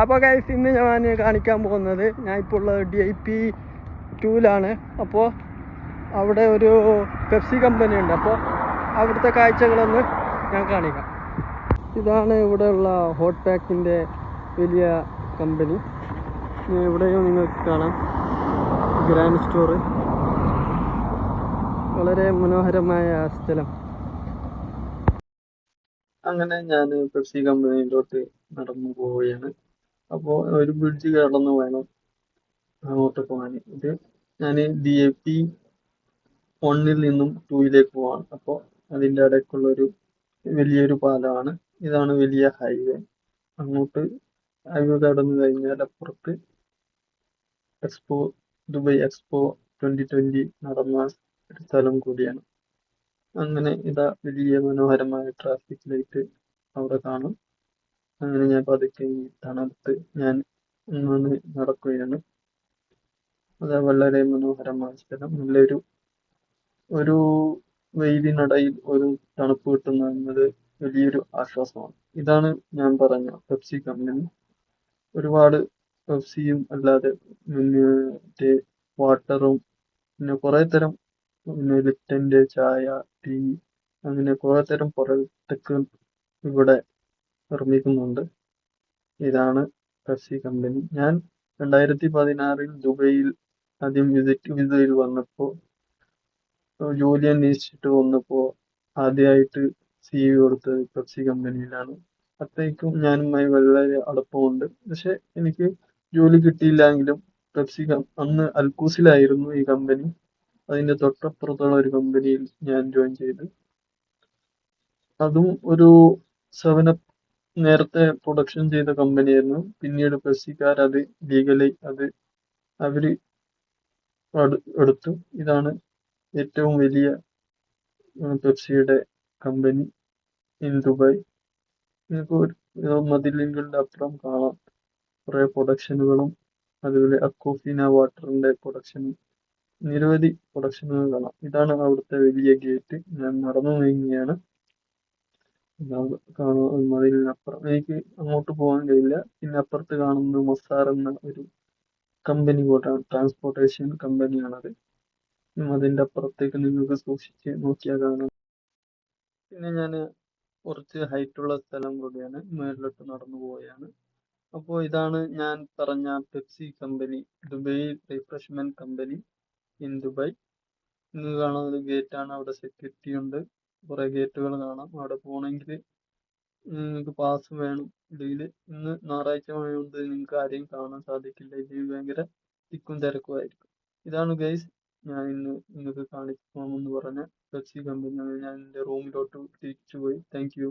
അപ്പോൾ ഗൈസ് ഇന്ന് ഞാൻ കാണിക്കാൻ പോകുന്നത് ഞാൻ ഇപ്പോൾ ഉള്ളത് ഡി ഐ പി ടൂലാണ് അപ്പോൾ അവിടെ ഒരു പെപ്സി കമ്പനി ഉണ്ട്. അപ്പോൾ അവിടുത്തെ കാഴ്ചകളൊന്ന് ഞാൻ കാണിക്കാം. ഇതാണ് ഇവിടെയുള്ള ഹോട്ട് പാക്കിന്റെ വലിയ കമ്പനി ഇവിടെയും നിങ്ങൾക്ക് കാണാം. ഗ്രാൻഡ് സ്റ്റോർ വളരെ മനോഹരമായ സ്ഥലം. അങ്ങനെ ഞാൻ പെപ്സി കമ്പനിയിലോട്ട് നടന്നു പോവുകയാണ്. അപ്പോൾ ഒരു ബ്രിഡ്ജ് കേടന്ന് വേണം. അങ്ങോട്ട് പോകാൻ. ഇത് ഞാൻ ഡി എ പി വണ്ണിൽ നിന്നും ടൂയിലേക്ക് പോവാണ്. അപ്പോൾ അതിന്റെ ഇടയ്ക്കുള്ള ഒരു വലിയൊരു പാലമാണ്. ഇതാണ് വലിയ ഹൈവേ അങ്ങോട്ട് ഹൈവേ കടന്നു കഴിഞ്ഞാൽ അപ്പുറത്ത് expo Dubai expo twenty twenty നടന്ന ഒരു സ്ഥലം കൂടിയാണ്. അങ്ങനെ ഇതാ വലിയ മനോഹരമായ ട്രാഫിക് ലൈറ്റ് അവിടെ കാണും. അങ്ങനെ ഞാൻ പതുക്കെ ഈ തണുത്ത് ഞാൻ ഒന്ന് നടക്കുകയാണ്. അത് വളരെ മനോഹരമായ സ്ഥലം. നല്ലൊരു ഒരു വെയിലിനിടയിൽ ഒരു തണുപ്പ് കിട്ടുന്നു എന്നത് വലിയൊരു ആശ്വാസമാണ്. ഇതാണ് ഞാൻ പറഞ്ഞ പെപ്സി കമ്പനി. ഒരുപാട് പെപ്സിയും അല്ലാതെ മറ്റേ വാട്ടറും പിന്നെ കുറെ തരം പിന്നെ ലിപ്റ്റന്റെ ചായ ടീ അങ്ങനെ കുറെ തരം പ്രൊഡക്റ്റുകൾ ഇവിടെ നിർമ്മിക്കുന്നുണ്ട്. ഇതാണ് പെപ്സി കമ്പനി. ഞാൻ രണ്ടായിരത്തി പതിനാറിൽ ദുബൈയിൽ ആദ്യം വിസിറ്റ് വിസയിൽ വന്നപ്പോൾ ജോലി അന്വേഷിച്ചിട്ട് വന്നപ്പോൾ ആദ്യമായിട്ട് സി വി കൊടുത്തത് പെപ്സി കമ്പനിയിലാണ്. അത്രയ്ക്കും ഞാനുമായി വളരെ അടുപ്പമുണ്ട്. പക്ഷെ എനിക്ക് ജോലി കിട്ടിയില്ലെങ്കിലും പെപ്സി അന്ന് അൽക്കൂസിലായിരുന്നു ഈ കമ്പനി. അതിന്റെ തൊട്ടപ്പുറത്തുള്ള ഒരു കമ്പനിയിൽ ഞാൻ ജോയിൻ ചെയ്തു. അതും ഒരു സെവനപ്പ് നേരത്തെ പ്രൊഡക്ഷൻ ചെയ്ത കമ്പനിയായിരുന്നു പിന്നീട് പെപ്സിക്കാർ അത് ലീഗലി അത് അടു- എടുത്തു. ഇതാണ് ഏറ്റവും വലിയ പെപ്സിയുടെ കമ്പനി ഇൻ ദുബായ് നിങ്ങൾക്ക് ഒരു അപ്പുറം കാണാം. കുറെ പ്രൊഡക്ഷനുകളും അതുപോലെ അക്കോഫീന വാട്ടറിന്റെ പ്രൊഡക്ഷനും നിരവധി പ്രൊഡക്ഷനുകൾ കാണാം. ഇതാണ് അവിടുത്തെ വലിയ ഗേറ്റ് ഞാൻ നടന്നു നീങ്ങുകയാണ് മതിലിനപ്പുറം എനിക്ക് അങ്ങോട്ട് പോകാൻ കഴിയില്ല. പിന്നെ അപ്പുറത്ത് കാണുന്നത് മസ്സാർ എന്ന ഒരു കമ്പനി ബോട്ടാണ് ട്രാൻസ്പോർട്ടേഷൻ കമ്പനിയാണത് അതിന്റെ അപ്പുറത്തേക്ക് നിങ്ങൾക്ക് സൂക്ഷിച്ച് നോക്കിയാൽ കാണാം. പിന്നെ ഞാൻ കുറച്ച് ഹൈറ്റ് ഉള്ള സ്ഥലം കൂടിയാണ്. മേളിലോട്ട് നടന്നു പോവുകയാണ്. അപ്പോൾ ഇതാണ് ഞാൻ പറഞ്ഞ Pepsi company Dubai refreshment company in Dubai ഇന്ന് കാണുന്ന ഒരു ഗേറ്റ് ആണ്. അവിടെ സെക്യൂരിറ്റി ഉണ്ട്. കുറെ ഗേറ്റുകൾ കാണാം. അവിടെ പോണെങ്കിൽ നിങ്ങൾക്ക് പാസ് വേണം. ഇല്ലെങ്കിൽ ഇന്ന് ഞായറാഴ്ച ആയതുകൊണ്ട് നിങ്ങൾക്ക് ആരെയും കാണാൻ സാധിക്കില്ല. ഇല്ലെങ്കിൽ ഭയങ്കര തിക്കും തിരക്കും ആയിരിക്കും ഇതാണ് ഗൈസ് ഞാൻ ഇന്ന് നിങ്ങൾക്ക് കാണിച്ചു പോകാമെന്ന് പറഞ്ഞ പെപ്സി കമ്പനി ഞാൻ എന്റെ റൂമിലോട്ട് തിരിച്ചു പോയി. Thank you